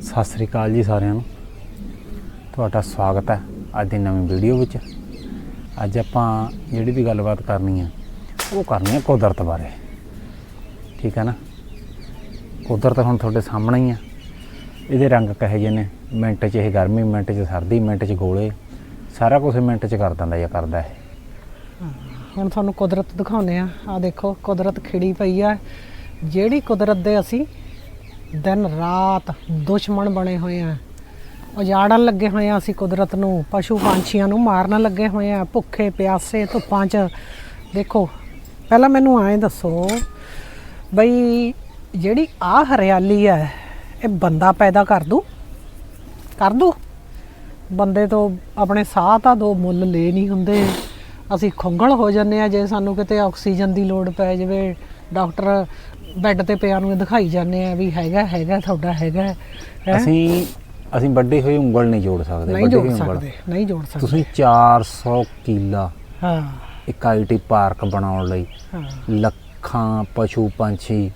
ਸਤਿ ਸ੍ਰੀ ਅਕਾਲ ਜੀ ਸਾਰਿਆਂ ਨੂੰ। ਤੁਹਾਡਾ ਸਵਾਗਤ ਹੈ ਅੱਜ ਦੀ ਨਵੀਂ ਵੀਡੀਓ ਵਿੱਚ। ਅੱਜ ਆਪਾਂ ਜਿਹੜੀ ਵੀ ਗੱਲਬਾਤ ਕਰਨੀ ਹੈ, ਉਹ ਕਰਨੀ ਹੈ ਕੁਦਰਤ ਬਾਰੇ। ਠੀਕ ਹੈ ਨਾ? ਕੁਦਰਤ ਹੁਣ ਤੁਹਾਡੇ ਸਾਹਮਣੇ ਹੀ ਆ ਇਹਦੇ ਰੰਗ ਕਹੇ ਜਿਹੇ ਨੇ? ਮਿੰਟ 'ਚ ਇਹ ਗਰਮੀ, ਮਿੰਟ 'ਚ ਸਰਦੀ, ਮਿੰਟ 'ਚ ਗੋਲੇ। ਸਾਰਾ ਕੁਝ ਮਿੰਟ 'ਚ ਕਰ ਦਿੰਦਾ ਜਾਂ ਕਰਦਾ ਹੈ ਹੁਣ ਤੁਹਾਨੂੰ ਕੁਦਰਤ ਦਿਖਾਉਨੇ ਆ ਆ ਦੇਖੋ, ਕੁਦਰਤ ਖਿੜੀ ਪਈ ਆ। ਜਿਹੜੀ ਕੁਦਰਤ ਦੇ ਅਸੀਂ ਦਿਨ ਰਾਤ ਦੁਸ਼ਮਣ ਬਣੇ ਹੋਏ ਆ। ਉਜਾੜਨ ਲੱਗੇ ਹੋਏ ਆ ਅਸੀਂ ਕੁਦਰਤ ਨੂੰ, ਪਸ਼ੂ ਪੰਛੀਆਂ ਨੂੰ ਮਾਰਨ ਲੱਗੇ ਹੋਏ ਆ। ਭੁੱਖੇ, ਪਿਆਸੇ, ਧੁੱਪਾਂ 'ਚ। ਦੇਖੋ, ਪਹਿਲਾਂ ਮੈਨੂੰ ਐਂ ਦੱਸੋ ਬਈ, ਜਿਹੜੀ ਆ ਹਰਿਆਲੀ ਹੈ ਇਹ ਬੰਦਾ ਪੈਦਾ ਕਰ ਦੂ? ਕਰ ਦੂ? ਬੰਦੇ ਤੋਂ ਆਪਣੇ ਸਾਹ ਤਾਂ ਦੋ ਮੁੱਲ ਲੈ ਨਹੀਂ ਹੁੰਦੇ। ਅਸੀਂ ਖੰਗਲ ਹੋ ਜੰਨੇ ਆ ਜੇ ਸਾਨੂੰ ਕਿਤੇ ਆਕਸੀਜਨ ਦੀ ਲੋੜ ਪੈ ਜਾਵੇ। ਡਾਕਟਰ ਬੈੱਡ ਤੇ ਪਿਆ ਨੂੰ ਦਿਖਾਈ ਜਾਂਦੇ ਆ ਵੀ ਹੈਗਾ ਹੈਗਾ ਤੁਹਾਡਾ ਹੈਗਾ ਹੈਂ? ਅਸੀਂ ਅਸੀਂ ਵੱਡੇ ਹੋਏ ਉਂਗਲ ਨਹੀਂ ਜੋੜ ਸਕਦੇ ਨਹੀਂ ਵੱਡੀ ਜੋੜ ਉਂਗਲ। ਸਕਦੇ ਨਹੀਂ ਜੋੜ ਸਕਦੇ। ਤੁਸੀਂ 400 ਕਿੱਲਾ ਹਾਂ। ਇੱਕ ਆਈਟੀ ਪਾਰਕ ਬਣਾਉਣ ਲਈ ਹਾਂ। ਲੱਖਾਂ ਪਸ਼ੂ ਪੰਛੀ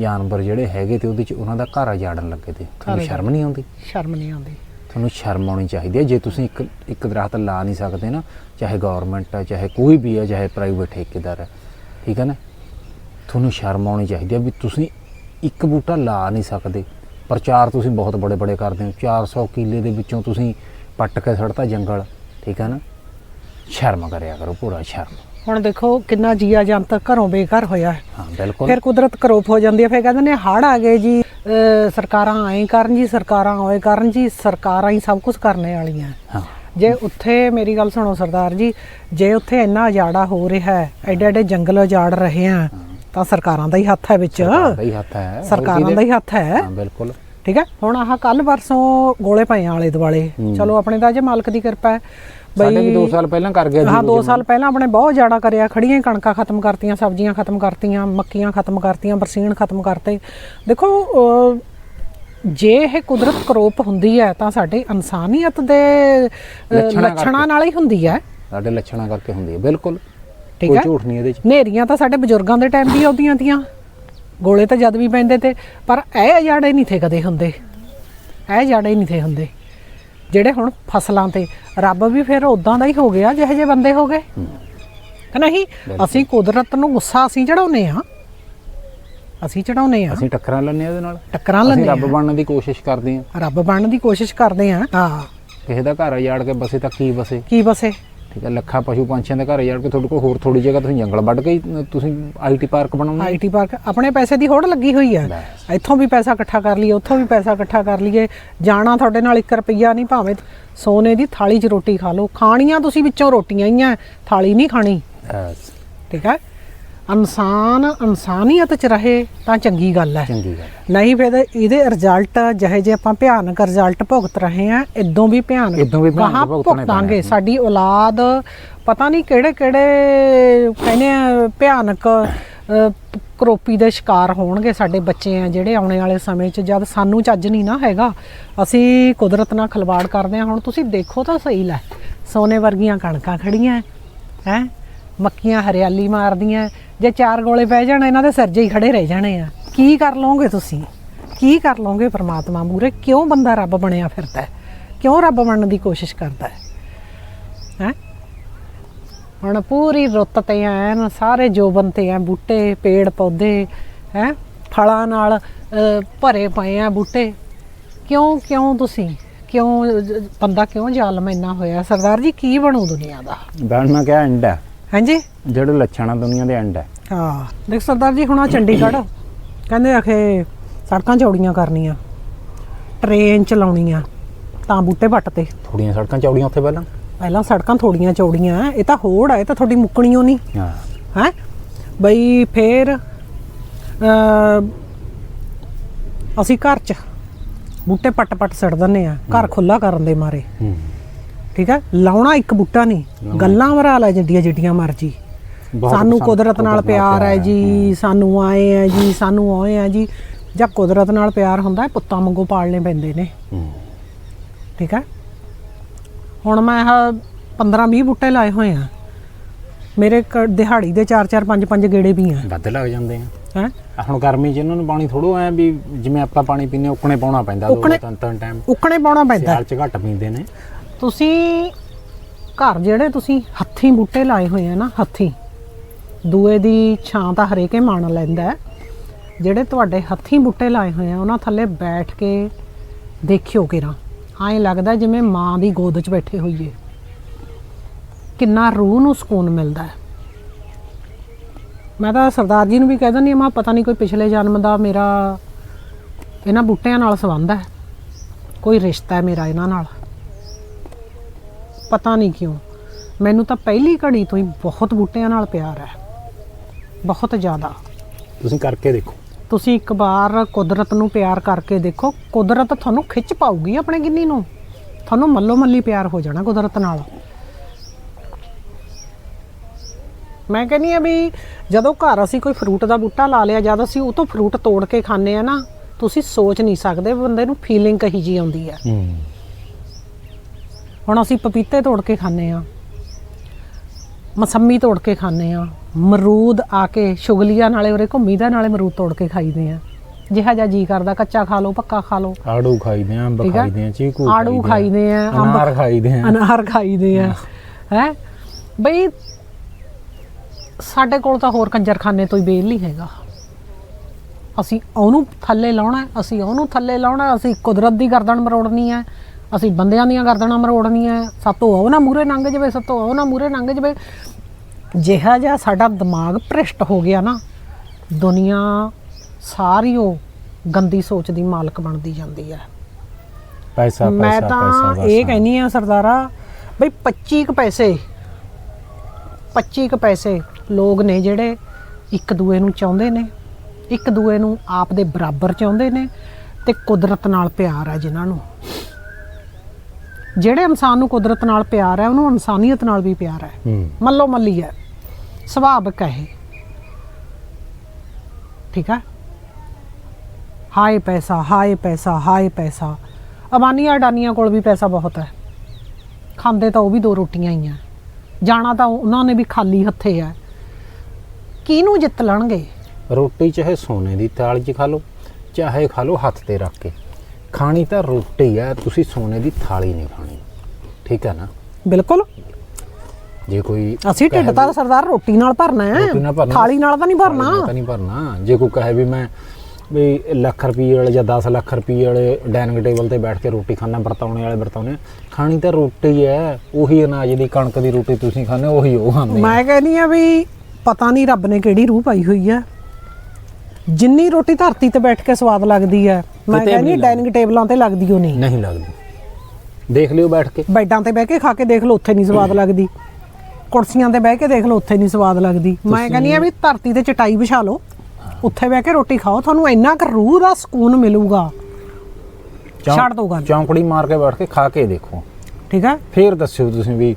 ਜਾਨਵਰ ਜਿਹੜੇ ਹੈਗੇ ਤੇ ਉਹਦੇ ਚ ਉਹਨਾਂ ਦਾ ਘਰ ਉਜਾੜਨ ਲੱਗੇ ਤੇ ਤੁਹਾਨੂੰ ਸ਼ਰਮ ਨਹੀਂ ਆਉਂਦੀ? ਸ਼ਰਮ ਨਹੀਂ ਆਉਂਦੀ। ਤੁਹਾਨੂੰ ਸ਼ਰਮ ਆਉਣੀ ਚਾਹੀਦੀ ਹੈ। ਜੇ ਤੁਸੀਂ ਇੱਕ ਇੱਕ ਦਰਖਤ ਲਾ ਨਹੀਂ ਸਕਦੇ ਨਾ ਚਾਹੇ ਗਵਰਨਮੈਂਟ ਹੈ ਚਾਹੇ ਕੋਈ ਵੀ ਹੈ ਚਾਹੇ ਪ੍ਰਾਈਵੇਟ ਠੇਕੇਦਾਰ ਹੈ ਠੀਕ ਹੈ ਨਾ? ਤੁਹਾਨੂੰ ਸ਼ਰਮ ਆਉਣੀ ਚਾਹੀਦੀ ਹੈ ਵੀ ਤੁਸੀਂ ਇੱਕ ਬੂਟਾ ਲਾ ਨਹੀਂ ਸਕਦੇ। ਪ੍ਰਚਾਰ ਤੁਸੀਂ ਬਹੁਤ ਬੜੇ ਬੜੇ ਕਰਦੇ ਹੋ। 400 ਕਿੱਲੇ ਦੇ ਵਿੱਚੋਂ ਤੁਸੀਂ ਪੱਟ ਕੇ ਸੜਤਾ ਜੰਗਲ ਠੀਕ ਹੈ ਨਾ? ਸ਼ਰਮ ਕਰਿਆ ਕਰੋ ਪੂਰਾ ਸ਼ਰਮ। ਹੁਣ ਦੇਖੋ ਕਿੰਨਾ ਜੀਆ ਜੰਤ ਘਰੋਂ ਬੇਘਰ ਹੋਇਆ ਹੈ। ਹਾਂ ਬਿਲਕੁਲ। ਫਿਰ ਕੁਦਰਤ ਕਰੋਪ ਹੋ ਜਾਂਦੀ ਹੈ ਫਿਰ ਕਹਿੰਦੇ ਨੇ ਹੜ ਆ ਗਏ ਜੀ। ਸਰਕਾਰਾਂ ਐਂ ਕਰਨ ਜੀ ਸਰਕਾਰਾਂ ਓਏ ਕਰਨ ਜੀ ਸਰਕਾਰਾਂ ਹੀ ਸਭ ਕੁਝ ਕਰਨੇ ਵਾਲੀਆਂ। ਹਾਂ। ਜੇ ਉੱਥੇ ਮੇਰੀ ਗੱਲ ਸੁਣੋ ਸਰਦਾਰ ਜੀ ਜੇ ਉੱਥੇ ਇੰਨਾ ਉਜਾੜਾ ਹੋ ਰਿਹਾ ਹੈ ਐਡੇ ਐਡੇ ਜੰਗਲ ਉਜਾੜ ਰਹੇ ਆ ਤਾਂ ਸਰਕਾਰਾਂ ਦਾ ਹੀ ਹੱਥ ਹੈ ਵਿੱਚ। ਸਰਕਾਰ ਦਾ ਹੀ ਹੱਥ ਹੈ। ਸਰਕਾਰਾਂ? ਦਾ ਹੀ ਹੱਥ ਹੈ। ਹਾਂ ਬਿਲਕੁਲ। ਠੀਕ ਹੈ? ਹੁਣ ਆਹ ਕੱਲ ਪਰਸੋਂ ਗੋਲੇ ਪਏ ਆਲੇ ਦੁਆਲੇ। ਚਲੋ ਆਪਣੇ ਦਾ ਜੇ ਮਾਲਕ ਦੀ ਕਿਰਪਾ ਹੈ। ਸਾਡੇ ਵੀ 2 ਸਾਲ ਪਹਿਲਾਂ ਕਰ ਗਿਆ ਹਾਂ ਜੀ 2 ਸਾਲ ਪਹਿਲਾਂ ਆਪਣੇ ਬਹੁਤ ਜ਼ਿਆਦਾ ਕਰਿਆ। ਖੜੀਆਂ ਹੀ ਕਣਕਾਂ ਖਤਮ ਕਰਤੀਆਂ ਸਬਜ਼ੀਆਂ ਖਤਮ ਕਰਤੀਆਂ ਮੱਕੀਆਂ ਖਤਮ ਕਰਤੀਆਂ ਬਰਸੀਨ ਖਤਮ ਕਰਤੇ। ਦੇਖੋ ਜੇ ਇਹ ਕੁਦਰਤ ਕਰੋਪ ਹੁੰਦੀ ਹੈ ਤਾਂ ਸਾਡੇ ਇਨਸਾਨੀਅਤ ਦੇ ਲੱਛਣਾਂ ਨਾਲ ਹੀ ਹੁੰਦੀ ਹੈ। ਸਾਡੇ ਲੱਛਣਾਂ ਕਰਕੇ ਹੁੰਦੀ ਹੈ ਬਿਲਕੁਲ। ਠੀਕ ਕੋਈ ਹੈ? ਝੂਠ ਨਹੀਂ ਇਹਦੇ ਚ। ਨੇਰੀਆਂ ਤਾਂ ਸਾਡੇ ਬਜ਼ੁਰਗਾਂ ਦੇ ਟਾਈਮ ਵੀ ਆਉਂਦੀਆਂ ਤੀਆਂ। ਗੋਲੇ ਤਾਂ ਜਦ ਵੀ ਪੈਂਦੇ ਤੇ ਪਰ ਇਹ ਜਾੜੇ ਨਹੀਂ ਥੇ ਕਦੇ ਹੁੰਦੇ। ਇਹ ਜਾੜੇ ਨਹੀਂ ਥੇ ਹੁੰਦੇ। ਜਿਹੜੇ ਹੁਣ ਫਸਲਾਂ ਤੇ ਰੱਬ ਵੀ ਫਿਰ ਉਦਾਂ ਦਾ ਹੀ ਹੋ ਗਿਆ ਜਿਹੇ ਜਿਹੇ ਬੰਦੇ ਹੋ ਗਏ। ਕਿ ਨਹੀਂ ਅਸੀਂ ਕੁਦਰਤ ਨੂੰ ਗੁੱਸਾ ਅਸੀਂ ਚੜਾਉਨੇ ਆ ਅਸੀਂ ਚੜਾਉਨੇ ਆ ਅਸੀਂ ਟੱਕਰਾਂ ਲੈਂਦੇ ਆ ਉਹਦੇ ਨਾਲ। ਟੱਕਰਾਂ ਅਸੀਂ ਲੈਂਦੇ ਰੱਬ ਆ ਬਣਨ ਦੀ ਕੋਸ਼ਿਸ਼ ਕਰਦੇ ਹਾਂ। ਰੱਬ ਬਣਨ ਦੀ ਕੋਸ਼ਿਸ਼ ਕਰਦੇ ਆ ਹਾਂ। ਕਿਸੇ ਦਾ ਘਰ ਉਜਾੜ ਕੇ ਬਸੇ ਤਾਂ ਕੀ ਬਸੇ? ਕੀ ਬਸੇ? ਠੀਕ ਹੈ ਲੱਖਾਂ ਪਸ਼ੂ ਪੰਛੀਆਂ ਦਾ ਘਰ ਉਜਾੜ ਕੇ ਤੁਹਾਡੇ ਕੋਲ ਹੋਰ ਥੋੜੀ ਜਗ੍ਹਾ ਤੁਸੀਂ ਜੰਗਲ ਵੱਢ ਕੇ ਹੀ ਤੁਸੀਂ ਆਈਟੀ ਪਾਰਕ ਬਣਾਉਣਾ ਆਈਟੀ ਪਾਰਕ ਆਪਣੇ ਪੈਸੇ ਦੀ ਹੋੜ ਲੱਗੀ ਹੋਈ ਹੈ। ਇੱਥੋਂ ਵੀ ਪੈਸਾ ਇਕੱਠਾ ਕਰ ਲਈਏ ਉੱਥੋਂ ਵੀ ਪੈਸਾ ਇਕੱਠਾ ਕਰ ਲਈਏ। ਜਾਣਾ ਤੁਹਾਡੇ ਨਾਲ 1 ਰੁਪਈਆ ਨਹੀਂ ਭਾਵੇਂ ਸੋਨੇ ਦੀ ਥਾਲੀ 'ਚ ਰੋਟੀ ਖਾ ਲਓ। ਖਾਣੀਆਂ ਤੁਸੀਂ ਵਿੱਚੋਂ ਰੋਟੀਆਂ ਹੀ ਆ ਥਾਲੀ ਨਹੀਂ ਖਾਣੀ। ਠੀਕ ਹੈ? ਇਨਸਾਨ ਇਨਸਾਨੀਅਤ 'ਚ ਰਹੇ ਤਾਂ ਚੰਗੀ ਗੱਲ ਹੈ। ਚੰਗੀ ਗੱਲ। ਨਹੀਂ ਫਿਰ ਇਹਦੇ ਰਿਜ਼ਲਟ ਜਿਹੇ ਜੇ ਆਪਾਂ ਭਿਆਨਕ ਰਿਜ਼ਲਟ ਭੁਗਤ ਰਹੇ ਆ ਇਦੋਂ ਵੀ ਭਿਆਨਕ। ਇੱਦੋਂ ਵੀ ਭਿਆਨਕ ਭੁਗਤਾਂਗੇ। ਸਾਡੀ ਔਲਾਦ ਪਤਾ ਨਹੀਂ ਕਿਹੜੇ ਕਿਹੜੇ ਕਹਿੰਦੇ ਆ ਭਿਆਨਕ ਕਰੋਪੀ ਦੇ ਸ਼ਿਕਾਰ ਹੋਣਗੇ ਸਾਡੇ ਬੱਚੇ ਆ ਜਿਹੜੇ ਆਉਣੇ ਵਾਲੇ ਸਮੇਂ 'ਚ। ਜਦ ਸਾਨੂੰ ਚੱਜ ਨਹੀਂ ਨਾ ਹੈਗਾ ਅਸੀਂ ਕੁਦਰਤ ਨਾਲ ਖਿਲਵਾੜ ਕਰਦੇ ਆ ਹੁਣ ਤੁਸੀਂ ਦੇਖੋ ਤਾਂ ਸਹੀ ਲੈ ਸੋਨੇ ਵਰਗੀਆਂ ਕਣਕਾਂ ਖੜੀਆਂ ਹੈ? ਮੱਕੀਆਂ ਹਰਿਆਲੀ ਮਾਰਦੀਆਂ, ਜੇ ਚਾਰ ਗੋਲੇ ਪੈ ਜਾਣ, ਇਹਨਾਂ ਦੇ ਸਿਰ 'ਚ ਹੀ ਖੜੇ ਰਹਿ ਜਾਣੇ ਆ। ਕੀ ਕਰ ਲਓਗੇ ਤੁਸੀਂ? ਕੀ ਕਰ ਲਓਗੇ ਪ੍ਰਮਾਤਮਾ ਮੂਰੇ ਕਿਉਂ ਬੰਦਾ ਰੱਬ ਬਣਿਆ ਫਿਰਦਾ ਹੈ? ਕਿਉਂ ਰੱਬ ਬਣਨ ਦੀ ਕੋਸ਼ਿਸ਼ ਕਰਦਾ ਹੈ? ਹੈ? ਹੁਣ ਪੂਰੀ ਰੁੱਤ ਤੇ ਐਨ, ਸਾਰੇ ਜੋਬਨ ਤੇ ਐ, ਬੂਟੇ, ਪੇੜ, ਪੌਦੇ, ਹੈ? ਫਲਾਂ ਨਾਲ ਭਰੇ ਪਏ ਆ ਬੂਟੇ। ਕਿਉਂ ਕਿਉਂ ਤੁਸੀਂ? ਕਿਉਂ ਬੰਦਾ ਕਿਉਂ ਜ਼ਾਲਮ ਇੰਨਾ ਹੋਇਆ? ਸਰਦਾਰ ਜੀ, ਕੀ ਬਣੂ ਦੁਨੀਆ ਦਾ? ਬਣਨਾ ਕਿਆ ਐਂਡ ਹੈ ਹਾਂਜੀ? ਜਿਹੜੇ ਲੱਛਣ ਆ ਦੁਨੀਆ ਦੇ ਐਂਡ ਹੈ ਹਾਂ। ਦੇਖ ਸਰਦਾਰ ਜੀ ਹੁਣ ਆ ਚੰਡੀਗੜ੍ਹ। ਕਹਿੰਦੇ ਆਖੇ ਸੜਕਾਂ ਚੌੜੀਆਂ ਕਰਨੀਆਂ। ਟ੍ਰੇਨ ਚਲਾਉਣੀਆਂ ਤਾਂ ਬੂਟੇ ਤੇ ਥੋੜੀਆਂ ਸੜਕਾਂ ਚੌੜੀਆਂ ਉੱਥੇ ਪਹਿਲਾਂ? ਪਹਿਲਾਂ ਸੜਕਾਂ ਥੋੜੀਆਂ ਚੌੜੀਆਂ ਇਹ ਤਾਂ ਹੋੜ ਆ ਇਹ ਤਾਂ ਤੁਹਾਡੀ ਮੁੱਕਣੀਓ ਨਹੀਂ। ਹਾਂ। ਹੈ? ਬਈ ਫੇਰ ਅਸੀਂ ਘਰ 'ਚ ਬੂਟੇ ਪੱਟ ਪੱਟ ਸੜ ਦਿੰਨੇ ਆ। ਘਰ ਖੁੱਲਾ ਕਰਨ ਦੇ ਮਾਰੇ। ਹੂੰ। ਠੀਕ ਹੈ? ਲਾਉਣਾ ਇੱਕ ਬੂਟਾ ਨਹੀਂ। ਗੱਲਾਂ ਮਰਾ ਲੈ ਜਿੱਡੀਆਂ ਜਿੱਡੀਆਂ ਮਰਜ਼ੀ। ਸਾਨੂੰ ਕੁਦਰਤ ਨਾਲ ਪਿਆਰ ਹੈ ਜੀ ਸਾਨੂੰ ਆਏ ਹੈ ਜੀ ਸਾਨੂੰ ਆਏ ਹੈ ਜੀ। ਜਾਂ ਕੁਦਰਤ ਨਾਲ ਪਿਆਰ ਹੁੰਦਾ ਹੈ ਪੁੱਤਾਂ ਵਾਂਗੂ ਪਾਲਣੇ ਪੈਂਦੇ ਨੇ। ਠੀਕ ਹੈ? ਹੁਣ ਮੈਂ ਆਹ 15 20 ਬੂਟੇ ਲਾਏ ਹੋਏ ਆ। ਮੇਰੇ ਦਿਹਾੜੀ ਦੇ 4 4 5 5 ਗੇੜੇ ਵੀ ਆ। ਵੱਧ ਲੱਗ ਜਾਂਦੇ ਆ। ਹੈ? ਹੁਣ ਗਰਮੀ 'ਚ ਇਹਨਾਂ ਨੂੰ ਪਾਣੀ ਥੋੜੋ ਐ ਵੀ ਜਿਵੇਂ ਆਪਾਂ ਪਾਣੀ ਪੀਨੇ ਉਕਣੇ ਪਾਉਣਾ ਪੈਂਦਾ ਦੋ ਤਿੰਨ ਟਾਈਮ ਉੱਕਣੇ ਪਾਉਣਾ ਪੈਂਦਾ। ਸਿਆਲ 'ਚ ਘੱਟ ਪੀਂਦੇ ਨੇ। ਤੁਸੀਂ ਘਰ ਜਿਹੜੇ ਤੁਸੀਂ ਹੱਥੀਂ ਬੂਟੇ ਲਾਏ ਹੋਏ ਆ ਨਾ, ਹੱਥੀਂ, ਦੂਏ ਦੀ ਛਾਂ ਤਾਂ ਹਰੇਕੇ ਮਾਣ ਲੈਂਦਾ ਜਿਹੜੇ ਤੁਹਾਡੇ ਹੱਥੀਂ ਬੂਟੇ ਲਾਏ ਹੋਏ ਆ, ਉਹਨਾਂ ਥੱਲੇ ਬੈਠ ਕੇ ਦੇਖਿਓ ਕਿਰਾ। ਐਂ ਲੱਗਦਾ ਜਿਵੇਂ ਮਾਂ ਦੀ ਗੋਦ 'ਚ ਬੈਠੇ ਹੋਈਏ। ਕਿੰਨਾ ਰੂਹ ਨੂੰ ਸਕੂਨ ਮਿਲਦਾ ਹੈ। ਮੈਂ ਤਾਂ ਸਰਦਾਰ ਜੀ ਨੂੰ ਵੀ ਕਹਿ ਦਿੰਦੀ ਹਾਂ, ਮੈਂ, ਪਤਾ ਨਹੀਂ ਕੋਈ ਪਿਛਲੇ ਜਨਮ ਦਾ ਮੇਰਾ ਇਹਨਾਂ ਬੂਟਿਆਂ ਨਾਲ ਸੰਬੰਧ ਹੈ। ਕੋਈ ਰਿਸ਼ਤਾ ਹੈ ਮੇਰਾ ਇਹਨਾਂ ਨਾਲ। ਪਤਾ ਨਹੀਂ ਕਿਉਂ ਮੈਨੂੰ ਤਾਂ ਪਹਿਲੀ ਘੜੀ ਤੋਂ ਹੀ ਬਹੁਤ ਬੂਟਿਆਂ ਨਾਲ ਪਿਆਰ ਹੈ। ਬਹੁਤ ਜ਼ਿਆਦਾ। ਤੁਸੀਂ ਕਰਕੇ ਦੇਖੋ। ਤੁਸੀਂ ਇੱਕ ਵਾਰ ਕੁਦਰਤ ਨੂੰ ਪਿਆਰ ਕਰਕੇ ਦੇਖੋ। ਕੁਦਰਤ ਤੁਹਾਨੂੰ ਖਿੱਚ ਪਾਊਗੀ ਆਪਣੇ ਗਿੰਨੀ ਨੂੰ। ਤੁਹਾਨੂੰ ਮੱਲੋ ਮੱਲੀ ਪਿਆਰ ਹੋ ਜਾਣਾ ਕੁਦਰਤ ਨਾਲ। ਮੈਂ ਕਹਿੰਨੀ ਆ ਵੀ ਜਦੋਂ ਘਰ ਅਸੀਂ ਕੋਈ ਫਰੂਟ ਦਾ ਬੂਟਾ ਲਾ ਲਿਆ ਜਦ ਅਸੀਂ ਉਹ ਤੋਂ ਫਰੂਟ ਤੋੜ ਕੇ ਖਾਂਦੇ ਆ ਨਾ ਤੁਸੀਂ ਸੋਚ ਨਹੀਂ ਸਕਦੇ ਬੰਦੇ ਨੂੰ ਫੀਲਿੰਗ ਕਹੀ ਜੀ ਆਉਂਦੀ ਹੂੰ। ਹੁਣ ਅਸੀਂ ਪਪੀਤੇ ਤੋੜ ਕੇ ਖਾਂਦੇ ਆ ਮਸੰਮੀ ਤੋੜ ਕੇ ਖਾਂਦੇ ਆ ਮਰੂਦ ਆ ਕੇ ਸ਼ੁਗਲੀਆ ਨਾਲੇ ਉਰੇ ਘੁੰਮੀਦਾ ਨਾਲੇ ਮਰੂਦ ਤੋੜ ਕੇ ਖਾਈਦੇ ਆ ਜਿਹਾ ਜਿਹਾ ਜੀ ਕਰਦਾ ਕੱਚਾ ਖਾ ਲਓ ਪੱਕਾ ਖਾ ਲਓ। ਆੜੂ ਖਾਈਦੇ ਆ ਅੰਬ ਆ? ਖਾਈਦੇ ਆ ਚੀਕੂ ਆੜੂ ਖਾਈਦੇ ਆ ਅੰਬ ਅਨਾਰ ਖਾਈਦੇ ਆ ਅਨਾਰ ਖਾਈਦੇ ਆ ਹੈ? ਬਈ ਸਾਡੇ ਕੋਲ ਤਾਂ ਹੋਰ ਕੰਜਰਖਾਨੇ ਤੋਂ ਹੀ ਬੇਲ ਨਹੀਂ ਹੈਗਾ। ਅਸੀਂ ਉਹਨੂੰ ਥੱਲੇ ਲਾਉਣਾ ਅਸੀਂ ਉਹਨੂੰ ਥੱਲੇ ਲਾਉਣਾ ਅਸੀਂ ਕੁਦਰਤ ਦੀ ਗਰਦਨ ਮਰੋੜਨੀ ਹੈ। ਅਸੀਂ ਬੰਦਿਆਂ ਦੀਆਂ ਗਰਦਨਾਂ ਮਰੋੜਨੀਆਂ ਹੈ। ਸਾਤੋਂ ਉਹ ਨਾ ਮੂਰੇ ਲੰਘ ਜਵੇ ਸਾਤੋਂ ਉਹ ਨਾ ਮੂਰੇ ਲੰਘ ਜਵੇ। ਜਿਹਾ ਜਿਹਾ ਸਾਡਾ ਦਿਮਾਗ ਭ੍ਰਿਸ਼ਟ ਹੋ ਗਿਆ ਨਾ ਦੁਨੀਆ ਸਾਰੀ ਉਹ ਗੰਦੀ ਸੋਚ ਦੀ ਮਾਲਕ ਬਣਦੀ ਜਾਂਦੀ ਹੈ। ਪੈਸਾ ਮੈਂ ਪੈਸਾ ਤਾਂ ਪੈਸਾ ਬਸ। ਇਹ ਕਹਿੰਨੀ ਆ ਸਰਦਾਰਾ ਬਈ 25 ਕੁ ਪੈਸੇ 25 ਕੁ ਪੈਸੇ ਲੋਕ ਨੇ ਜਿਹੜੇ ਇੱਕ ਦੂਏ ਨੂੰ ਚਾਹੁੰਦੇ ਨੇ ਇੱਕ ਦੂਏ ਨੂੰ ਆਪ ਦੇ ਬਰਾਬਰ ਚਾਹੁੰਦੇ ਨੇ ਤੇ ਕੁਦਰਤ ਨਾਲ ਪਿਆਰ ਹੈ ਜਿਨ੍ਹਾਂ ਨੂੰ। ਜਿਹੜੇ ਇਨਸਾਨ ਨੂੰ ਕੁਦਰਤ ਨਾਲ ਪਿਆਰ ਹੈ ਉਹਨੂੰ ਇਨਸਾਨੀਅਤ ਨਾਲ ਵੀ ਪਿਆਰ ਹੈ। ਮੱਲੋ ਮੱਲੀ ਹੈ। ਸੁਭਾਵਿਕ ਹੈ ਇਹ। ਠੀਕ ਹੈ? ਹਾਏ ਪੈਸਾ ਹਾਏ ਪੈਸਾ ਹਾਏ ਪੈਸਾ। ਅਬਾਨੀਆਂ ਅਡਾਨੀਆਂ ਕੋਲ ਵੀ ਪੈਸਾ ਬਹੁਤ ਹੈ। ਖਾਂਦੇ ਤਾਂ ਉਹ ਵੀ ਦੋ ਰੋਟੀਆਂ ਹੀ ਆ ਜਾਣਾ ਤਾਂ ਉਹਨਾਂ ਨੇ ਵੀ ਖਾਲੀ ਹੱਥੇ ਆ ਕਿਹਨੂੰ ਜਿੱਤ ਲੈਣਗੇ? ਰੋਟੀ ਚਾਹੇ ਸੋਨੇ ਦੀ ਥਾਲੀ 'ਚ ਖਾ ਲਓ ਚਾਹੇ ਖਾ ਲਓ ਹੱਥ ਤੇ ਰੱਖ ਕੇ। ਖਾਣੀ ਤਾਂ ਰੋਟੀ ਹੈ ਤੁਸੀਂ ਸੋਨੇ ਦੀ ਥਾਲੀ ਨਹੀਂ ਖਾਣੀ। ਠੀਕ ਹੈ ਨਾ? ਬਿਲਕੁਲ। ਜੇ ਕੋਈ ਅਸੀਂ ਢਿੱਡ ਤਾਂ ਸਰਦਾਰ ਰੋਟੀ ਨਾਲ ਭਰਨਾ ਰੋਟੀ ਨਾਲ ਹੈ ਭਰਨਾ। ਥਾਲੀ ਨਾਲ ਤਾਂ ਨਹੀਂ ਭਰਨਾ। ਤਾਂ ਨਹੀਂ ਭਰਨਾ। ਜੇ ਕੋਈ ਕਹੇ ਵੀ ਮੈਂ ਵੀ ਲੱਖ ਰੁਪਏ ਵਾਲੇ ਜਾਂ 10 ਲੱਖ ਰੁਪਏ ਵਾਲੇ ਡਾਈਨਿੰਗ ਟੇਬਲ ਤੇ ਬੈਠ ਕੇ ਰੋਟੀ ਖਾਣਾ ਵਰਤਾਉਣੇ ਵਾਲੇ ਵਰਤਾਉਣੇ ਖਾਣੀ ਤਾਂ ਰੋਟੀ ਹੈ ਉਹੀ ਅਨਾਜ ਦੀ ਕਣਕ ਦੀ ਰੋਟੀ ਤੁਸੀਂ ਹੋ, ਉਹੀ ਉਹ ਖਾਂਦੇ ਆ। ਮੈਂ ਕਹਿੰਦੀ ਆ ਵੀ ਪਤਾ ਨਹੀਂ ਰੱਬ ਨੇ ਕਿਹੜੀ ਰੂਹ ਪਾਈ ਹੋਈ ਆ। ਜਿੰਨੀ ਰੋਟੀ ਧਰਤੀ ਤੇ ਬੈਠ ਕੇ ਸਵਾਦ ਲੱਗਦੀ ਹੈ ਮੈਂ ਕਹਿੰਦੀ ਡਾਈਨਿੰਗ ਟੇਬਲਾਂ ਤੇ ਲੱਗਦੀ ਓ ਨਹੀਂ ਨਹੀਂ ਲੱਗਦੀ। ਦੇਖ ਲਿਓ ਬੈਠ ਕੇ। ਬੈਡਾਂ ਤੇ ਬਹਿ ਕੇ ਖਾ ਕੇ ਦੇਖ ਲਓ ਉੱਥੇ ਨਹੀਂ ਸਵਾਦ ਲੱਗਦੀ। ਕੁਰਸੀਆਂ ਤੇ ਬਹਿ ਕੇ ਦੇਖ ਲਓ ਉੱਥੇ ਨਹੀਂ ਸਵਾਦ ਲੱਗਦੀ। ਮੈਂ ਕਹਿੰਦੀ ਆ ਵੀ ਧਰਤੀ ਤੇ ਚਟਾਈ ਵਿਛਾ ਲਓ। ਉੱਥੇ ਬਹਿ ਕੇ ਰੋਟੀ ਖਾਓ ਤੁਹਾਨੂੰ ਇੰਨਾ ਕੁ ਰੂਹ ਦਾ ਸਕੂਨ ਮਿਲੂਗਾ। ਛੱਡ ਦਿਓ ਗੱਲ। ਚੌਂਕੜੀ ਮਾਰ ਕੇ ਬੈਠ ਕੇ ਖਾ ਕੇ ਦੇਖੋ। ਠੀਕ ਹੈ? ਫੇਰ ਦੱਸਿਓ ਤੁਸੀਂ ਵੀ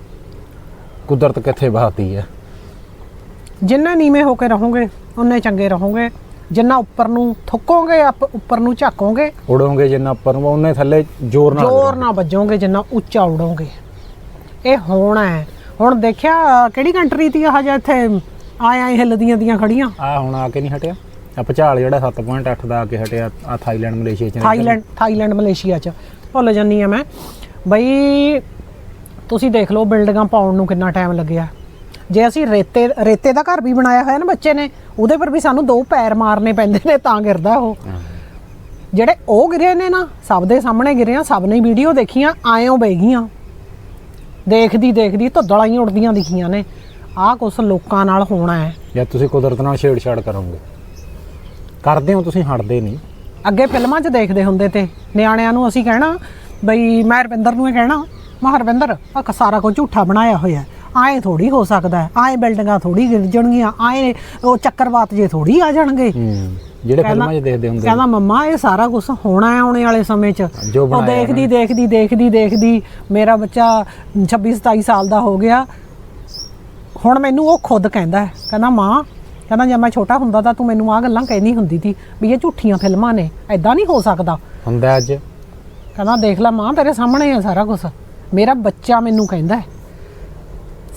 ਕੁਦਰਤ ਕਿੱਥੇ ਬਹਾਤੀ ਹੈ। ਜਿੰਨਾ ਨੀਵੇਂ ਹੋ ਕੇ ਰਹੋਗੇ ਉਨੇ ਚੰਗੇ ਰਹੋਗੇ। ਜਿੰਨਾ ਉੱਪਰ ਨੂੰ ਥੁੱਕੋਗੇ ਆਪ ਉੱਪਰ ਨੂੰ ਝਾਕੋਗੇ ਉਡੋਗੇ ਜਿੰਨਾ ਉੱਪਰ ਨੂੰ ਉਹਨੇ ਥੱਲੇ ਜ਼ੋਰ ਨਾਲ ਜ਼ੋਰ ਨਾਲ ਵੱਜੋਗੇ ਜਿੰਨਾ ਉੱਚਾ ਉਡੋਗੇ। ਇਹ ਹੋਣਾ ਹੈ। ਹੁਣ ਦੇਖਿਆ ਕਿਹੜੀ ਕੰਟਰੀ ਤੀ ਆਹ ਜਿਹਾ ਇੱਥੇ ਆਏ ਆਏ ਹਿੱਲਦੀਆਂ ਦੀਆਂ ਖੜੀਆਂ? ਆ ਹੁਣ ਆ ਕੇ ਨਹੀਂ ਹਟਿਆ। ਆ ਭਚਾਲ ਜਿਹੜਾ 7.8 ਦਾ ਆ ਕੇ ਹਟਿਆ ਆ ਥਾਈਲੈਂਡ ਮਲੇਸ਼ੀਆ ਚ। ਥਾਈਲੈਂਡ ਥਾਈਲੈਂਡ ਮਲੇਸ਼ੀਆ ਚ। ਭੁੱਲ ਜਾਨੀ ਆ ਮੈਂ। ਬਈ ਤੁਸੀਂ ਦੇਖ ਲਓ ਬਿਲਡਿੰਗਾਂ ਪਾਉਣ ਨੂੰ ਕਿੰਨਾ ਟਾਈਮ ਲੱਗਿਆ। ਜੇ ਅਸੀਂ ਰੇਤੇ ਰੇਤੇ ਦਾ ਘਰ ਵੀ ਬਣਾਇਆ ਹੋਇਆ ਨਾ ਬੱਚੇ ਨੇ ਉਹਦੇ ਪਰ ਵੀ ਸਾਨੂੰ ਦੋ ਪੈਰ ਮਾਰਨੇ ਪੈਂਦੇ ਨੇ ਤਾਂ ਗਿਰਦਾ ਉਹ। ਜਿਹੜੇ ਉਹ ਗਿਰੇ ਨੇ ਨਾ ਸਭ ਦੇ ਸਾਹਮਣੇ ਗਿਰੇ ਆ ਸਭ ਨੇ ਵੀਡੀਓ ਦੇਖੀਆਂ ਆਇਓ ਬਹਿ ਗਈਆਂ। ਦੇਖਦੀ ਦੇਖਦੀ ਧੁੱਦਲਾਂ ਹੀ ਉੜਦੀਆਂ ਦਿਖੀਆਂ ਨੇ। ਆਹ ਕੁਛ ਲੋਕਾਂ ਨਾਲ ਹੋਣਾ ਹੈ। ਜਾਂ ਤੁਸੀਂ ਕੁਦਰਤ ਨਾਲ ਛੇੜਛਾੜ ਕਰੋਗੇ? ਕਰਦੇ ਹੋ ਤੁਸੀਂ ਹਟਦੇ ਨਹੀਂ। ਅੱਗੇ ਫਿਲਮਾਂ 'ਚ ਦੇਖਦੇ ਹੁੰਦੇ ਤੇ ਨਿਆਣਿਆਂ ਨੂੰ ਅਸੀਂ ਕਹਿਣਾ ਬਈ ਮੈਂ ਰਵਿੰਦਰ ਨੂੰ ਇਹ ਕਹਿਣਾ ਮੈਂ ਹਰਵਿੰਦਰ ਆ ਸਾਰਾ ਕੁਝ ਝੂਠਾ ਬਣਾਇਆ ਹੋਇਆ ਆਏ ਥੋੜੀ ਹੋ ਸਕਦਾ ਹੈ ਆਏ ਬਿਲਡਿੰਗਾਂ ਥੋੜੀ ਗਿਰ ਜਾਣਗੀਆਂ ਆਏ ਉਹ ਚੱਕਰਵਾਤ ਜੇ ਥੋੜੀ ਆ ਜਾਣਗੇ। ਜਿਹੜੇ ਫਿਲਮਾਂ 'ਚ ਦੇਖਦੇ ਹੁੰਦੇ ਕਹਿੰਦਾ ਮੰਮਾ ਇਹ ਸਾਰਾ ਕੁਝ ਹੋਣਾ ਹੈ ਆਉਣੇ ਵਾਲੇ ਸਮੇਂ 'ਚ। ਜੋ ਉਹ ਦੇਖਦੀ ਦੇਖਦੀ ਦੇਖਦੀ ਦੇਖਦੀ ਮੇਰਾ ਬੱਚਾ 26 27 ਸਾਲ ਦਾ ਹੋ ਗਿਆ। ਹੁਣ ਮੈਨੂੰ ਉਹ ਖੁਦ ਕਹਿੰਦਾ ਹੈ ਕਹਿੰਦਾ ਮਾਂ ਕਹਿੰਦਾ ਜਦ ਮੈਂ ਛੋਟਾ ਹੁੰਦਾ ਤਾਂ ਤੂੰ ਮੈਨੂੰ ਆਹ ਗੱਲਾਂ ਕਹਿਣੀ ਹੁੰਦੀ ਸੀ ਵੀ ਇਹ ਝੂਠੀਆਂ ਫਿਲਮਾਂ ਨੇ ਐਦਾਂ ਨਹੀਂ ਹੋ ਸਕਦਾ। ਹੁੰਦਾ ਅੱਜ। ਕਹਿੰਦਾ ਦੇਖ ਲੈ ਮਾਂ ਤੇਰੇ ਸਾਹਮਣੇ ਹੈ ਸਾਰਾ ਕੁਝ ਮੇਰਾ ਬੱਚਾ ਮੈਨੂੰ ਕਹਿੰਦਾ ਹੈ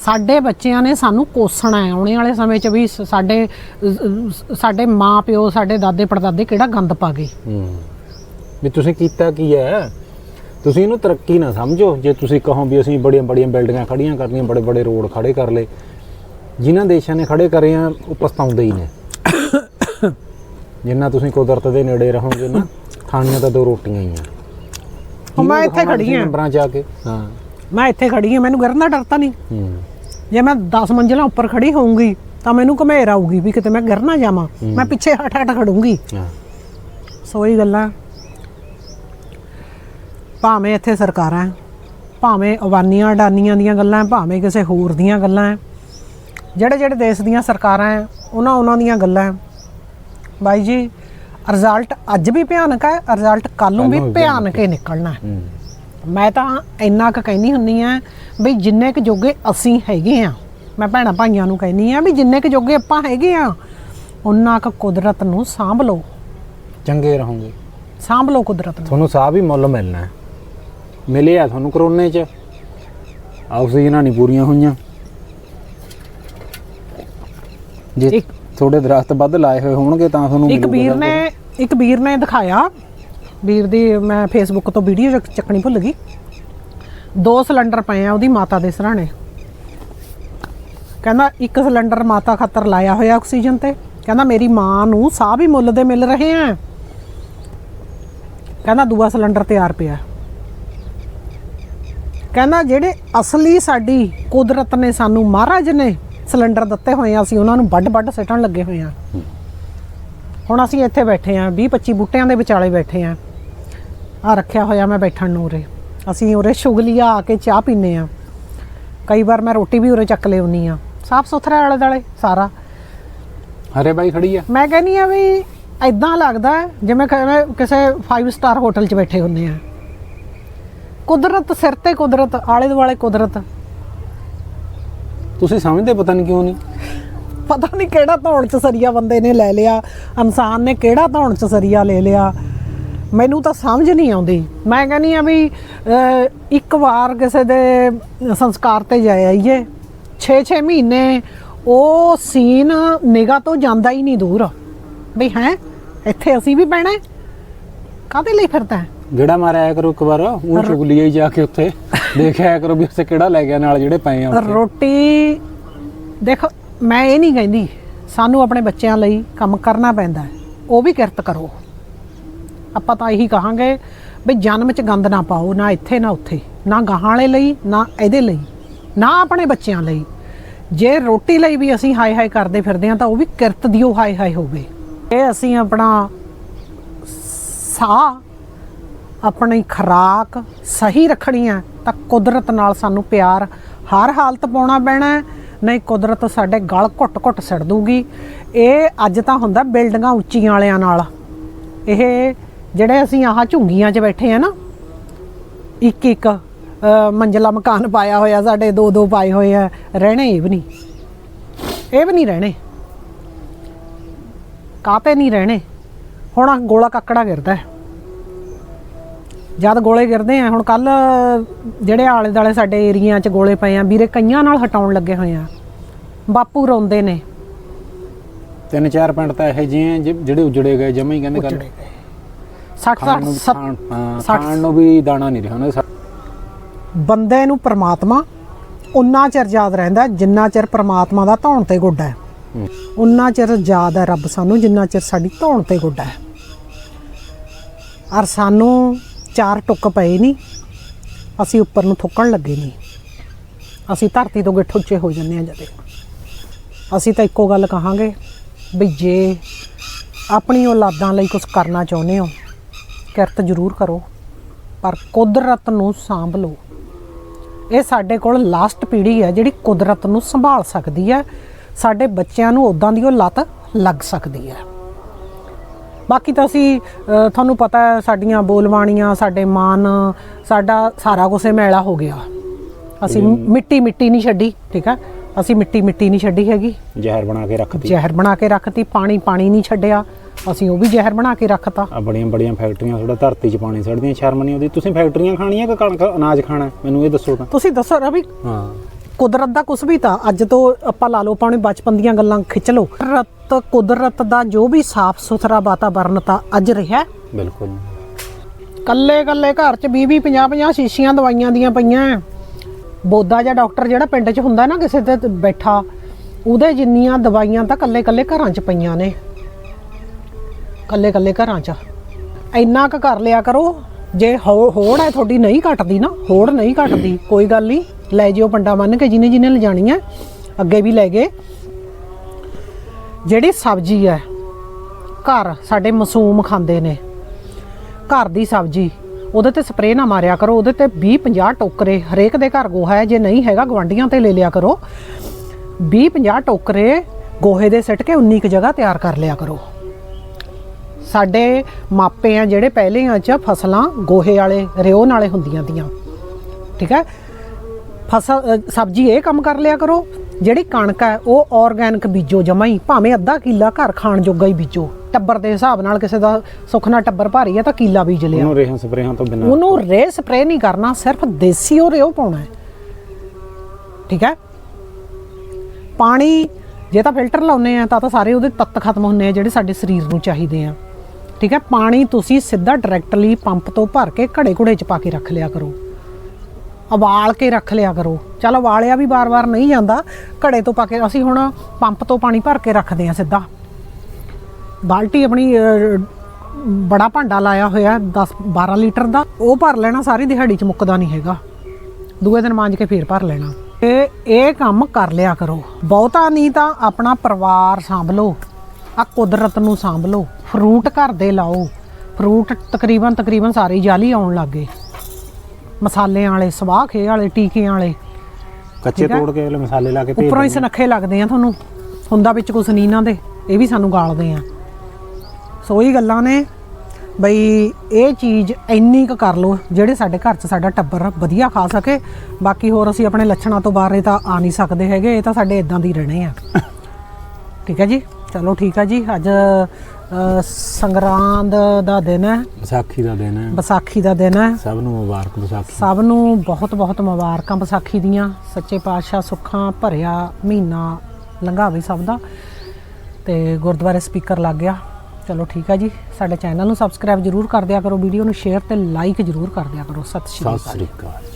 ਸਾਡੇ ਬੱਚਿਆਂ ਨੇ ਸਾਨੂੰ ਕੋਸਣਾ ਹੈ। ਆਉਣੇ ਵਾਲੇ ਸਮੇਂ 'ਚ ਵੀ ਸਾਡੇ ਸਾਡੇ ਮਾਂ ਪਿਓ ਸਾਡੇ ਦਾਦੇ ਪੜਦਾਦੇ ਕਿਹੜਾ ਗੰਦ ਪਾ ਗਏ? ਹੂੰ। ਵੀ ਤੁਸੀਂ ਕੀਤਾ ਕੀ ਹੈ? ਤੁਸੀਂ ਇਹਨੂੰ ਤਰੱਕੀ ਨਾ ਸਮਝੋ। ਜੇ ਤੁਸੀਂ ਕਹੋ ਵੀ ਅਸੀਂ ਬੜੀਆਂ ਬੜੀਆਂ ਬਿਲਡਿੰਗਾਂ ਖੜੀਆਂ ਕਰਨੀਆਂ ਬੜੇ ਬੜੇ ਰੋਡ ਖੜੇ ਕਰ ਲਏ। ਜਿਨ੍ਹਾਂ ਦੇਸ਼ਾਂ ਨੇ ਖੜੇ ਕਰੇ ਆ ਉਹ ਪਛਤਾਉਂਦੇ ਹੀ ਨੇ। ਜਿੰਨਾ ਤੁਸੀਂ ਕੁਦਰਤ ਦੇ ਨੇੜੇ ਰਹੋਗੇ ਨਾ ਖਾਣੀਆਂ ਤਾਂ ਦੋ ਰੋਟੀਆਂ ਹੀ ਆ। ਮੈਂ ਇੱਥੇ ਖੜੀ ਆਂ। ਨੰਬਰਾਂ 'ਚ ਆ ਕੇ? ਹਾਂ। ਮੈਂ ਇੱਥੇ ਖੜੀ ਹਾਂ ਮੈਨੂੰ ਗਿਰਨ ਦਾ ਡਰ ਤਾਂ ਨਹੀਂ। ਹੂੰ। ਜੇ ਮੈਂ 10 ਮੰਜ਼ਿਲਾਂ ਉੱਪਰ ਖੜੀ ਹੋਊਂਗੀ ਤਾਂ ਮੈਨੂੰ ਘਮੇਰ ਆਊਗੀ ਵੀ ਕਿਤੇ ਮੈਂ ਗਿਰ ਨਾ ਜਾਵਾਂ ਮੈਂ ਪਿੱਛੇ ਹਟ ਹਟ ਖੜੂੰਗੀ। ਸੋ ਇਹ ਗੱਲਾਂ ਭਾਵੇਂ ਇੱਥੇ ਸਰਕਾਰਾਂ ਭਾਵੇਂ ਅਵਾਨੀਆਂ ਅਡਾਨੀਆਂ ਦੀਆਂ ਗੱਲਾਂ ਭਾਵੇਂ ਕਿਸੇ ਹੋਰ ਦੀਆਂ ਗੱਲਾਂ ਹੈ। ਜਿਹੜੇ ਜਿਹੜੇ ਦੇਸ਼ ਦੀਆਂ ਸਰਕਾਰਾਂ ਹੈ, ਉਹਨਾਂ ਉਹਨਾਂ ਦੀਆਂ ਗੱਲਾਂ। ਬਾਈ ਜੀ ਰਿਜ਼ਲਟ ਅੱਜ ਵੀ ਭਿਆਨਕ ਹੈ ਰਿਜ਼ਲਟ ਕੱਲ ਨੂੰ ਵੀ ਕੱਲ੍ਹ ਨੂੰ ਵੀ ਭਿਆਨਕ ਹੀ ਨਿਕਲਣਾ ਹੂੰ। ਮੈਂ ਤਾਂ ਇੰਨਾ ਕੁ ਕਹਿੰਦੀ ਹੁੰਨੀ ਆ ਵੀ ਜਿੰਨੇ ਕੁ ਜੋਗੇ ਅਸੀਂ ਹੈਗੇ ਆ ਮੈਂ ਭੈਣਾਂ ਭਾਈਆਂ ਨੂੰ ਕਹਿੰਦੀ ਆ ਵੀ ਜਿੰਨੇ ਕੁ ਜੋਗੇ ਆਪਾਂ ਹੈਗੇ ਆ ਉਹਨਾਂ ਕੁ ਕੁਦਰਤ ਨੂੰ ਸਾਂਭ ਲਓ। ਚੰਗੇ ਰਹੋਗੇ। ਸਾਂਭ ਲਓ ਕੁਦਰਤ ਨੂੰ। ਤੁਹਾਨੂੰ ਸਾਹ ਵੀ ਮੁੱਲ ਮਿਲਣਾ ਹੈ। ਮਿਲਿਆ ਤੁਹਾਨੂੰ ਕਰੋਨੇ 'ਚ। ਆਕਸੀਜਨਾਂ ਨਹੀਂ ਪੂਰੀਆਂ ਹੋਈਆਂ। ਜੇ ਇੱਕ- ਥੋੜੇ ਦਰਖਤ ਵੱਧ ਲਾਏ ਹੋਏ ਹੋਣਗੇ ਤਾਂ ਤੁਹਾਨੂੰ ਇੱਕ ਮਿਲੂਗਾ ਵੀਰ ਸਭ ਨੇ ਇੱਕ ਵੀਰ ਨੇ ਦਿਖਾਇਆ ਵੀਰ ਦੀ ਮੈਂ ਫੇਸਬੁੱਕ ਤੋਂ ਵੀਡੀਓ ਚੱਕਣੀ ਭੁੱਲ ਗਈ। ਦੋ ਸਿਲੰਡਰ ਪਏ ਆ ਉਹਦੀ ਮਾਤਾ ਦੇ ਸਰਾਣੇ। ਕਹਿੰਦਾ ਇੱਕ ਸਿਲੰਡਰ ਮਾਤਾ ਖਾਤਰ ਲਾਇਆ ਹੋਇਆ ਆਕਸੀਜਨ ਤੇ। ਕਹਿੰਦਾ ਮੇਰੀ ਮਾਂ ਨੂੰ ਸਾਹ ਵੀ ਮੁੱਲ ਦੇ ਮਿਲ ਰਹੇ ਆ। ਕਹਿੰਦਾ ਦੂਆ ਸਿਲੰਡਰ ਤਿਆਰ ਪਿਆ। ਕਹਿੰਦਾ ਜਿਹੜੇ ਅਸਲੀ ਸਾਡੀ ਕੁਦਰਤ ਨੇ ਸਾਨੂੰ ਮਹਾਰਾਜ ਨੇ ਸਿਲੰਡਰ ਦਿੱਤੇ ਹੋਏ ਆ, ਅਸੀਂ ਉਹਨਾਂ ਨੂੰ ਵੱਡ ਵੱਡ ਸਿੱਟਣ ਲੱਗੇ ਹੋਏ ਆ। ਹੁਣ ਅਸੀਂ ਇੱਥੇ ਬੈਠੇ ਆ 20 25 ਬੂਟਿਆਂ ਦੇ ਵਿਚਾਲੇ ਬੈਠੇ ਆ। ਆ ਰੱਖਿਆ ਹੋਇਆ ਮੈਂ ਬੈਠਣ ਨੂੰ ਉਰੇ। ਅਸੀਂ ਉਰੇ ਸ਼ੁਗਲੀਆ ਆ ਕੇ ਚਾਹ ਪੀਨੇ ਆ ਕਈ ਵਾਰ ਮੈਂ ਰੋਟੀ ਵੀ ਉਰੇ ਚੱਕ ਲਿਆਉਣੀ ਆ ਸਾਫ਼ ਸੁਥਰਾ ਆਲੇ ਦਾਲੇ ਸਾਰਾ। ਹਰੇ ਬਾਈ ਖੜੀ ਆ। ਮੈਂ ਕਹਿੰਨੀ ਆ ਵੀ ਐਦਾਂ ਲੱਗਦਾ ਜਿਵੇਂ ਕਿਸੇ 5 ਸਟਾਰ ਹੋਟਲ 'ਚ ਬੈਠੇ ਹੁੰਦੇ ਆ ਕੁਦਰਤ ਸਿਰ ਤੇ ਕੁਦਰਤ ਆਲੇ ਦੁਆਲੇ ਕੁਦਰਤ। ਤੁਸੀਂ ਸਮਝਦੇ ਪਤਾ ਨਹੀਂ ਕਿਉਂ ਨਹੀਂ ਪਤਾ ਨਹੀਂ ਕਿਹੜਾ ਧੌਣ ਚ ਸਰੀਆ ਬੰਦੇ ਨੇ ਲੈ ਲਿਆ ਇਨਸਾਨ ਨੇ ਕਿਹੜਾ ਧੌਣ ਚ ਸਰੀਆ ਲੈ ਲਿਆ। ਮੈਨੂੰ ਤਾਂ ਸਮਝ ਨਹੀਂ ਆਉਂਦੀ। ਮੈਂ ਕਹਿੰਨੀ ਆ ਵੀ ਇੱਕ ਵਾਰ ਕਿਸੇ ਦੇ ਸੰਸਕਾਰ ਤੇ ਜਾਏ ਆਈਏ 6-6 ਮਹੀਨੇ ਉਹ ਸੀਨ ਨਿਗਾਹ ਤੋਂ ਜਾਂਦਾ ਹੀ ਨਹੀਂ ਦੂਰ। ਵੀ ਹੈ ਇੱਥੇ ਅਸੀਂ ਵੀ ਪੈਣਾ ਕਾਹਦੇ ਲਈ ਫਿਰਦਾ? ਜਿਹੜਾ ਮਾਰਿਆ ਕਰੋ ਇੱਕ ਵਾਰ ਉਹ ਚੁਗਲੀਆ ਹੀ ਜਾ ਕੇ ਉੱਥੇ। ਦੇਖਿਆ ਕਰੋ ਵੀ ਉੱਥੇ ਕਿਹੜਾ ਲੈ ਗਿਆ ਨਾਲ ਜਿਹੜੇ ਪਏ ਆ ਰੋਟੀ ਦੇਖੋ ਮੈਂ ਇਹ ਨਹੀਂ ਕਹਿੰਦੀ ਸਾਨੂੰ ਆਪਣੇ ਬੱਚਿਆਂ ਲਈ ਕੰਮ ਕਰਨਾ ਪੈਂਦਾ ਉਹ ਵੀ ਕਿਰਤ ਕਰੋ। ਆਪਾਂ ਤਾਂ ਇਹੀ ਕਹਾਂਗੇ ਵੀ ਜਨਮ 'ਚ ਗੰਦ ਨਾ ਪਾਓ, ਨਾ ਇੱਥੇ, ਨਾ ਉੱਥੇ, ਨਾ ਗਾਹਾਂ ਵਾਲੇ ਲਈ, ਨਾ ਇਹਦੇ ਲਈ, ਨਾ ਆਪਣੇ ਬੱਚਿਆਂ ਲਈ। ਜੇ ਰੋਟੀ ਲਈ ਵੀ ਅਸੀਂ ਹਾਏ ਹਾਏ ਕਰਦੇ ਫਿਰਦੇ ਹਾਂ ਤਾਂ ਉਹ ਵੀ ਕਿਰਤ ਦਿਓ ਹਾਏ ਹਾਏ ਹੋਵੇ। ਇਹ ਅਸੀਂ ਆਪਣਾ ਸਾਹ, ਆਪਣੀ ਖੁਰਾਕ ਸਹੀ ਰੱਖਣੀ ਹੈ ਤਾਂ ਕੁਦਰਤ ਨਾਲ ਸਾਨੂੰ ਪਿਆਰ ਹਰ ਹਾਲਤ ਪਾਉਣਾ ਪੈਣਾ ਨਹੀਂ ਕੁਦਰਤ ਸਾਡੇ ਗਲ ਘੁੱਟ-ਘੁੱਟ ਸੜ ਦੂਗੀ ਇਹ ਅੱਜ ਤਾਂ ਹੁੰਦਾ ਬਿਲਡਿੰਗਾਂ ਉੱਚੀਆਂ ਵਾਲਿਆਂ ਨਾਲ। ਇਹ ਜਿਹੜੇ ਅਸੀਂ ਆਹ ਝੁੰਗੀਆਂ 'ਚ ਬੈਠੇ ਆ ਨਾ ਇੱਕ ਇੱਕ ਮੰਜ਼ਲਾ ਮਕਾਨ ਪਾਇਆ ਹੋਇਆ ਸਾਡੇ ਦੋ ਦੋ ਪਾਏ ਹੋਏ ਆ ਰਹਿਣੇ ਇਹ ਵੀ ਨਹੀਂ। ਇਹ ਵੀ ਨਹੀਂ ਰਹਿਣੇ। ਕਾਤੇ ਨਹੀਂ ਰਹਿਣੇ? ਹੁਣ ਗੋਲਾ ਕੱਕੜਾ ਗਿਰਦਾ ਹੈ। ਜਦ ਗੋਲੇ ਗਿਰਦੇ ਆ ਹੁਣ ਕੱਲ ਜਿਹੜੇ ਆਲੇ ਦਾਲੇ ਸਾਡੇ ਏਰੀਆ 'ਚ ਗੋਲੇ ਪਏ ਆ ਵੀਰੇ ਕਈਆਂ ਨਾਲ ਹਟਾਉਣ ਲੱਗੇ ਹੋਏ ਆ। ਬਾਪੂ ਰੋਂਦੇ ਨੇ। ਤਿੰਨ ਚਾਰ ਪਿੰਡ ਤਾਂ ਇਹੋ ਜਿਹੇ ਜਿਹੜੇ ਉਜੜੇ ਗਏ ਜਮਾ ਹੀ ਕਹਿੰਦੇ ਕੱਲ 60 ਖਾਣ ਨੂੰ 60 ਖਾਣ ਹਾਂ ਸੱਠ- ਖਾਣ ਨੂੰ ਵੀ ਦਾਣਾ ਨਹੀਂ ਰਿਹਾ ਉਹਨਾਂ ਦੇ ਬੰਦੇ ਨੂੰ ਪ੍ਰਮਾਤਮਾ ਉਨਾ ਚਿਰ ਯਾਦ ਰਹਿੰਦਾ ਜਿੰਨਾ ਚਿਰ ਪ੍ਰਮਾਤਮਾ ਦਾ ਧੌਣ ਤੇ ਗੋਡਾ ਹੈ। ਹੂੰ। ਉਨਾ ਚਿਰ ਯਾਦ ਹੈ ਰੱਬ ਸਾਨੂੰ ਜਿੰਨਾ ਚਿਰ ਸਾਡੀ ਧੌਣ ਤੇ ਗੋਡਾ ਹੈ। ਔਰ ਸਾਨੂੰ ਚਾਰ ਟੁੱਕ ਪਏ ਨਹੀਂ ਅਸੀਂ ਉੱਪਰ ਨੂੰ ਥੁੱਕਣ ਲੱਗੇ ਨਹੀਂ ਅਸੀਂ ਧਰਤੀ ਤੋਂ ਗਿੱਠ ਉੱਚੇ ਹੋ ਜੰਨੇ ਆ ਜਦੇ। ਅਸੀਂ ਤਾਂ ਇੱਕੋ ਗੱਲ ਕਹਾਂਗੇ ਵੀ ਜੇ ਆਪਣੀ ਔਲਾਦਾਂ ਲਈ ਕੁਝ ਕਰਨਾ ਚਾਹੁੰਦੇ ਹੋ ਕਿਰਤ ਜ਼ਰੂਰ ਕਰੋ ਪਰ ਕੁਦਰਤ ਨੂੰ ਸਾਂਭ ਲਓ। ਇਹ ਸਾਡੇ ਕੋਲ ਲਾਸਟ ਪੀੜ੍ਹੀ ਹੈ ਜਿਹੜੀ ਕੁਦਰਤ ਨੂੰ ਸੰਭਾਲ ਸਕਦੀ ਹੈ। ਸਾਡੇ ਬੱਚਿਆਂ ਨੂੰ ਉਦਾਂ ਦੀ ਉਹ ਲੱਤ ਲੱਗ ਸਕਦੀ ਹੈ। ਬਾਕੀ ਤਾਂ ਅਸੀਂ ਤੁਹਾਨੂੰ ਪਤਾ ਹੈ ਸਾਡੀਆਂ ਬੋਲਵਾਣੀਆਂ ਸਾਡੇ ਮਾਨ ਸਾਡਾ ਸਾਰਾ ਕੁਛ ਮੈਲਾ ਹੋ ਗਿਆ। ਅਸੀਂ ਮਿੱਟੀ ਮਿੱਟੀ ਨਹੀਂ ਛੱਡੀ ਠੀਕ ਹੈ? ਅਸੀਂ ਮਿੱਟੀ ਮਿੱਟੀ ਨਹੀਂ ਛੱਡੀ ਹੈਗੀ। ਜ਼ਹਿਰ ਬਣਾ ਕੇ ਰੱਖਤੀ। ਜ਼ਹਿਰ ਬਣਾ ਕੇ ਰੱਖਤੀ ਪਾਣੀ ਪਾਣੀ ਨਹੀਂ ਛੱਡਿਆ। ਅਸੀਂ ਉਹ ਵੀ ਜ਼ਹਿਰ ਬਣਾ ਕੇ ਰੱਖਤਾ। ਆ ਬੜੀਆਂ ਬੜੀਆਂ ਫੈਕਟਰੀਆਂ ਥੋੜਾ ਧਰਤੀ 'ਚ ਪਾਣੀ ਛੱਡਦੀਆਂ ਸ਼ਰਮ ਨਹੀਂ ਆਉਂਦੀ। ਤੁਸੀਂ ਫੈਕਟਰੀਆਂ ਖਾਣੀਆਂ ਕਿ ਕਣਕ ਅਨਾਜ ਖਾਣਾ? ਮੈਨੂੰ ਇਹ ਦੱਸੋ ਤਾਂ। ਤੁਸੀਂ ਦੱਸੋ ਰਵੀ ਹਾਂ। ਕੁਦਰਤ ਦਾ ਕੁਝ ਵੀ ਤਾਂ ਅੱਜ ਤੋਂ ਆਪਾਂ ਲਾ ਲਓ ਪਾਉਣੇ ਬਚਪਨ ਦੀਆਂ ਗੱਲਾਂ ਖਿੱਚ ਲਓ। ਕੁਦਰਤ ਕੁਦਰਤ ਦਾ ਜੋ ਵੀ ਸਾਫ਼ ਸੁਥਰਾ ਵਾਤਾਵਰਨ ਤਾਂ ਅੱਜ ਰਿਹਾ। ਬਿਲਕੁਲ। ਕੱਲੇ ਕੱਲੇ ਘਰ 'ਚ 20 20 50 50 ਸ਼ੀਸ਼ੀਆਂ ਦਵਾਈਆਂ ਦੀਆਂ ਪਈਆਂ। ਬੋਦਾ ਜਾਂ ਡਾਕਟਰ ਜਿਹੜਾ ਪਿੰਡ 'ਚ ਹੁੰਦਾ ਨਾ ਕਿਸੇ ਤੇ ਬੈਠਾ, ਉਹਦੇ ਜਿੰਨੀਆਂ ਦਵਾਈਆਂ ਤਾਂ ਕੱਲੇ ਕੱਲੇ ਘਰਾਂ 'ਚ ਪਈਆਂ ਨੇ। ਕੱਲੇ ਕੱਲੇ ਘਰਾਂ 'ਚ। ਇੰਨਾ ਕੁ ਕਰ ਲਿਆ ਕਰੋ, ਜੇ ਹੋੜ ਹੈ ਤੁਹਾਡੀ ਨਹੀਂ ਘਟਦੀ ਨਾ, ਹੋੜ ਨਹੀਂ ਘਟਦੀ, ਕੋਈ ਗੱਲ ਨਹੀਂ, ਲੈ ਜਿਓ ਪੰਡਾ ਮੰਨ ਕੇ ਜਿਹਨੇ ਜਿਹਨੇ ਲਿਜਾਣੀ ਹੈ, ਅੱਗੇ ਵੀ ਲੈ ਗਏ। ਜਿਹੜੀ ਸਬਜ਼ੀ ਹੈ, ਘਰ ਸਾਡੇ ਮਾਸੂਮ ਖਾਂਦੇ ਨੇ, ਘਰ ਦੀ ਸਬਜ਼ੀ। ਉਹਦੇ ਤੇ ਸਪਰੇਅ ਨਾ ਮਾਰਿਆ ਕਰੋ, ਉਹਦੇ ਤੇ 20 50 ਟੋਕਰੇ, ਹਰੇਕ ਦੇ ਘਰ ਗੋਹਾ ਹੈ, ਜੇ ਨਹੀਂ ਹੈਗਾ ਗਵਾਂਡੀਆਂ ਤੇ ਲੈ ਲਿਆ ਕਰੋ। 20 50 ਟੋਕਰੇ ਗੋਹੇ ਦੇ ਸਿੱਟ ਕੇ 19 ਕੁ ਜਗ੍ਹਾ ਤਿਆਰ ਕਰ ਲਿਆ ਕਰੋ। ਸਾਡੇ ਮਾਪੇ ਆ ਜਿਹੜੇ ਪਹਿਲਿਆਂ ਚ ਫਸਲਾਂ ਗੋਹੇ ਵਾਲੇ, ਰਿਓ ਨਾਲੇ ਹੁੰਦੀਆਂ ਦੀਆਂ ਠੀਕ ਹੈ? ਫਸਲ ਸਬਜ਼ੀ ਇਹ ਕੰਮ ਕਰ ਲਿਆ ਕਰੋ। ਜਿਹੜੀ ਕਣਕ ਹੈ, ਉਹ ਆਰਗੈਨਿਕ ਬੀਜੋ ਜਮਾਂ ਹੀ, ਭਾਵੇਂ ਅੱਧਾ ਕਿੱਲਾ ਘਰ ਖਾਣ ਜੋਗਾ ਹੀ ਬੀਜੋ। ਟੱਬਰ ਦੇ ਹਿਸਾਬ ਨਾਲ ਕਿਸੇ ਦਾ ਸੁੱਖ ਨਾਲ ਟੱਬਰ ਭਾਰੀ ਹੈ ਤਾਂ ਕਿੱਲਾ ਬੀਜ ਲਿਆ। ਉਹਨੂੰ ਰੇਹਾਂ ਸਪਰੇਹਾਂ ਤੋਂ ਬਿਨਾਂ। ਉਹਨੂੰ ਰੇ ਸਪਰੇ ਨਹੀਂ ਕਰਨਾ ਸਿਰਫ ਦੇਸੀ ਉਹ ਰਿਓ ਪਾਉਣਾ ਹੈ। ਠੀਕ ਹੈ? ਪਾਣੀ ਜੇ ਤਾਂ ਫਿਲਟਰ ਲਾਉਨੇ ਆ ਤਾਂ ਤਾਂ ਸਾਰੇ ਉਹਦੇ ਤੱਤ ਖਤਮ ਹੁੰਨੇ ਆ ਜਿਹੜੇ ਸਾਡੇ ਸਰੀਰ ਨੂੰ ਚਾਹੀਦੇ ਆ। ਠੀਕ ਹੈ? ਪਾਣੀ ਤੁਸੀਂ ਸਿੱਧਾ ਡਾਇਰੈਕਟਲੀ ਪੰਪ ਤੋਂ ਭਰ ਕੇ ਘੜੇ ਘੁੜੇ ਚ ਪਾ ਕੇ ਰੱਖ ਲਿਆ ਕਰੋ। ਉਬਾਲ ਕੇ ਰੱਖ ਲਿਆ ਕਰੋ। ਚਲ ਉਬਾਲਿਆ ਵੀ ਬਾਰ-ਬਾਰ ਨਹੀਂ ਜਾਂਦਾ। ਘੜੇ ਤੋਂ ਪਾ ਕੇ ਅਸੀਂ ਹੁਣ ਪੰਪ ਤੋਂ ਪਾਣੀ ਭਰ ਕੇ ਰੱਖਦੇ ਆ ਸਿੱਧਾ। ਬਾਲਟੀ ਆਪਣੀ ਬੜਾ ਭਾਂਡਾ ਲਾਇਆ ਹੋਇਆ 10 12 ਲੀਟਰ ਦਾ। ਉਹ ਭਰ ਲੈਣਾ ਸਾਰੀ ਦਿਹਾੜੀ ਚ ਮੁੱਕਦਾ ਨਹੀਂ ਹੈਗਾ। ਦੂਏ ਦਿਨ ਮਾਂਜ ਕੇ ਫੇਰ ਭਰ ਲੈਣਾ। ਇਹ ਇਹ ਕੰਮ ਕਰ ਲਿਆ ਕਰੋ। ਬਹੁਤਾ ਨਹੀਂ ਤਾਂ ਆਪਣਾ ਪਰਿਵਾਰ ਸਾਂਭ ਲਓ ਆ ਕੁਦਰਤ ਨੂੰ ਸਾਂਭ ਲਓ ਫਰੂਟ ਘਰ ਦੇ ਲਾਓ। ਫਰੂਟ ਤਕਰੀਬਨ ਤਕਰੀਬਨ ਸਾਰੇ ਜਾਲੀ ਆਉਣ ਲੱਗੇ ਮਸਾਲਿਆਂ ਵਾਲੇ ਸਵਾਹ ਖੇ ਵਾਲੇ ਟੀਕਿਆਂ ਵਾਲੇ। ਕੱਚੇ ਤੋੜ ਕੇ ਮਸਾਲੇ ਲਾ ਕੇ ਭੇਜ ਉੱਪਰੋਂ ਹੀ ਸਨੱਖੇ ਲੱਗਦੇ ਆ ਤੁਹਾਨੂੰ। ਹੁੰਦਾ ਵਿੱਚ ਕੁਛ ਨਹੀਂ ਇਹਨਾਂ ਦੇ। ਇਹ ਵੀ ਸਾਨੂੰ ਗਾਲਦੇ ਆ। ਸੋ ਇਹ ਗੱਲਾਂ ਨੇ। ਬਈ ਇਹ ਚੀਜ਼ ਇੰਨੀ ਕੁ ਕਰ ਲਓ ਜਿਹੜੇ ਸਾਡੇ ਘਰ 'ਚ ਸਾਡਾ ਟੱਬਰ ਵਧੀਆ ਖਾ ਸਕੇ। ਬਾਕੀ ਹੋਰ ਅਸੀਂ ਆਪਣੇ ਲੱਛਣਾਂ ਤੋਂ ਬਾਹਰ ਇਹ ਤਾਂ ਆ ਨਹੀਂ ਸਕਦੇ ਹੈਗੇ ਇਹ ਤਾਂ ਸਾਡੇ ਇਦਾਂ ਦੀ ਰਹਿਣੇ ਆ। ਠੀਕ ਹੈ ਜੀ? ਚਲੋ ਠੀਕ ਹੈ ਜੀ ਅੱਜ ਸੰਗਰਾਂਦ ਦਾ ਦਿਨ ਹੈ। ਵਿਸਾਖੀ ਦਾ ਦਿਨ ਹੈ। ਵਿਸਾਖੀ ਦਾ ਦਿਨ ਹੈ। ਸਭ ਨੂੰ ਮੁਬਾਰਕ ਵਿਸਾਖੀ। ਸਭ ਨੂੰ ਬਹੁਤ ਬਹੁਤ ਮੁਬਾਰਕਾਂ ਵਿਸਾਖੀ ਦੀਆਂ। ਸੱਚੇ ਪਾਤਸ਼ਾਹ ਸੁੱਖਾਂ ਭਰਿਆ ਮਹੀਨਾ ਲੰਘਾਵੇ ਸਭ ਦਾ। ਤੇ ਗੁਰਦੁਆਰੇ ਸਪੀਕਰ ਲੱਗ ਗਿਆ। ਚਲੋ ਠੀਕ ਆ ਜੀ। ਸਾਡੇ ਚੈਨਲ ਨੂੰ ਸਬਸਕ੍ਰਾਈਬ ਜਰੂਰ ਕਰ ਦਿਆ ਕਰੋ, ਵੀਡੀਓ ਨੂੰ ਸ਼ੇਅਰ ਤੇ ਲਾਈਕ ਜਰੂਰ ਕਰ ਦਿਆ ਕਰੋ। ਸਤਿ ਸ਼੍ਰੀ ਅਕਾਲ।